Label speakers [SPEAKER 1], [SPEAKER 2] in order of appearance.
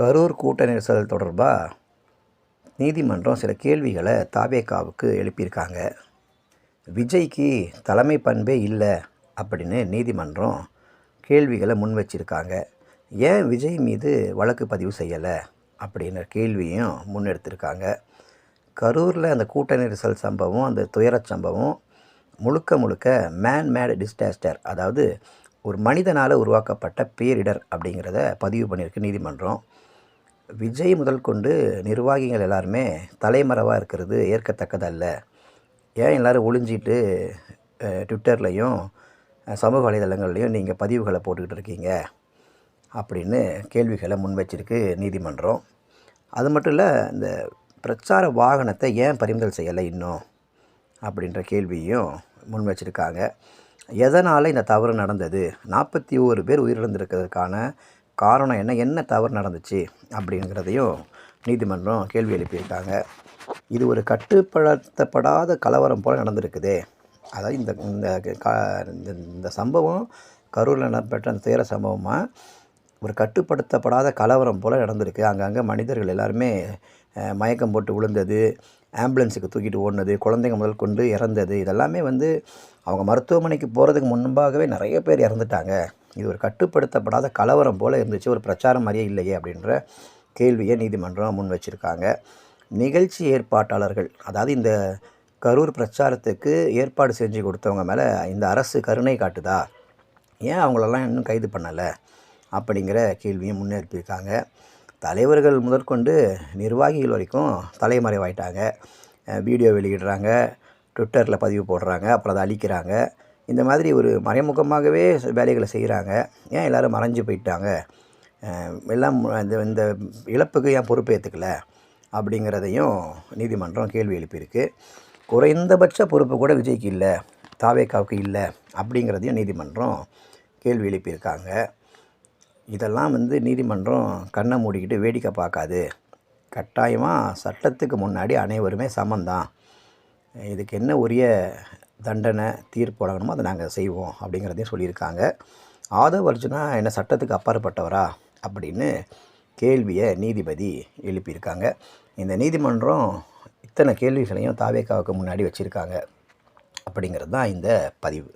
[SPEAKER 1] கரூர் கூட்ட நெரிசல் தொடர்பாக நீதிமன்றம் சில கேள்விகளை தாவேகாவுக்கு எழுப்பியிருக்காங்க. விஜய்க்கு தலைமை பண்பே இல்லை அப்படின்னு நீதிமன்றம் கேள்விகளை முன் வச்சிருக்காங்க. ஏன் விஜய் மீது வழக்கு பதிவு செய்யலை அப்படின்ற கேள்வியும் முன்னெடுத்திருக்காங்க கரூரில் அந்த கூட்ட நெரிசல் சம்பவம் அந்த துயரச் சம்பவம் முழுக்க முழுக்க மேன் மேட் டிஸ்டாஸ்டர் அதாவது ஒரு மனிதனால் உருவாக்கப்பட்ட பேரிடர் அப்படிங்கிறத பதிவு பண்ணியிருக்கு நீதிமன்றம். விஜய் முதல் கொண்டு நிர்வாகிகள் எல்லாருமே தலைமறைவாக இருக்கிறது ஏற்கத்தக்கதல்ல. ஏன் எல்லோரும் ஒளிஞ்சிட்டு ட்விட்டர்லேயும் ட்விட்டர்லையும் சமூக வலைதளங்கள்லையும் நீங்கள் பதிவுகளை போட்டுக்கிட்டு இருக்கீங்க? அப்படின்னு கேள்விகளை முன்வச்சிருக்கு நீதிமன்றம். அது மட்டும் இல்லை இந்த பிரச்சார வாகனத்தை ஏன் பறிமுதல் செய்யலை இன்னும்? அப்படின்ற கேள்வியும் முன் வச்சுருக்காங்க எதனால் இந்த தவறு நடந்தது? நாற்பத்தி ஓரு பேர் உயிரிழந்திருக்கிறதுக்கான காரணம் என்ன என்ன தவறு நடந்துச்சு அப்படிங்கிறதையும் நீதிமன்றம் கேள்வி எழுப்பியிருக்காங்க. இது ஒரு கட்டுப்படுத்தப்படாத கலவரம் போல் நடந்திருக்குதே. அதாவது இந்த இந்த கா- இந்த- இந்த சம்பவம் கரூரில் நடைபெற்ற அந்த துயர சம்பவமாக ஒரு கட்டுப்படுத்தப்படாத கலவரம் போல் நடந்திருக்கு. அங்கங்கே மனிதர்கள் எல்லாருமே மயக்கம் போட்டு விழுந்தது ஆம்புலன்ஸுக்கு தூக்கிட்டு ஓடினது குழந்தைங்க முதல் கொண்டு இறந்தது இதெல்லாமே வந்து அவங்க மருத்துவமனைக்கு போகிறதுக்கு முன்பாகவே நிறைய பேர் இறந்துட்டாங்க. இது ஒரு கட்டுப்படுத்தப்படாத கலவரம் போல் இருந்துச்சு ஒரு பிரச்சாரம் மாதிரியே இல்லையே அப்படின்ற கேள்வியை நீதிமன்றம் முன் வச்சுருக்காங்க. நிகழ்ச்சி ஏற்பாட்டாளர்கள் அதாவது இந்த கரூர் பிரச்சாரத்துக்கு ஏற்பாடு செஞ்சு கொடுத்தவங்க மேலே இந்த அரசு கருணை காட்டுதா? ஏன் அவங்களெல்லாம் இன்னும் கைது பண்ணலை? அப்படிங்கிற கேள்வியும் முன்னெடுப்பிருக்காங்க தலைவர்கள் முதற்கொண்டு நிர்வாகிகள் வரைக்கும் தலைமறைவாயிட்டாங்க. வீடியோ வெளியிடுறாங்க ட்விட்டரில் பதிவு போடுறாங்க அப்புறம் அதை அழிக்கிறாங்க. இந்த மாதிரி ஒரு மறைமுகமாகவே வேலைகளை செய்கிறாங்க. ஏன் எல்லோரும் மறைஞ்சு போயிட்டாங்க? எல்லாம் இந்த இந்த இழப்புக்கு ஏன் பொறுப்பேற்றுக்கலை அப்படிங்கிறதையும் நீதிமன்றம் கேள்வி எழுப்பியிருக்கு. குறைந்தபட்ச பொறுப்பு கூட விஜய்க்கு இல்லை தாவேக்காவுக்கு இல்லை அப்படிங்கிறதையும் நீதிமன்றம் கேள்வி எழுப்பியிருக்காங்க. இதெல்லாம் வந்து நீதிமன்றம் கண்ணை மூடிக்கிட்டு வேடிக்கை பார்க்காது. கட்டாயமாக சட்டத்துக்கு முன்னாடி அனைவருமே சமந்தான் இதுக்கு என்ன உரிய தண்டனை தீர்ப்பு வழங்கணுமோ அதை நாங்கள் செய்வோம் அப்படிங்கிறதையும் சொல்லியிருக்காங்க. ஆதவ் அர்ஜுனா என்ன சட்டத்துக்கு அப்பாற்பட்டவரா அப்படின்னு கேள்வியை நீதிபதி எழுப்பியிருக்காங்க. இந்த நீதிமன்றம் இத்தனை கேள்விகளையும் தாவேக்காவுக்கு முன்னாடி வச்சுருக்காங்க அப்படிங்கிறது தான் இந்த பதிவு.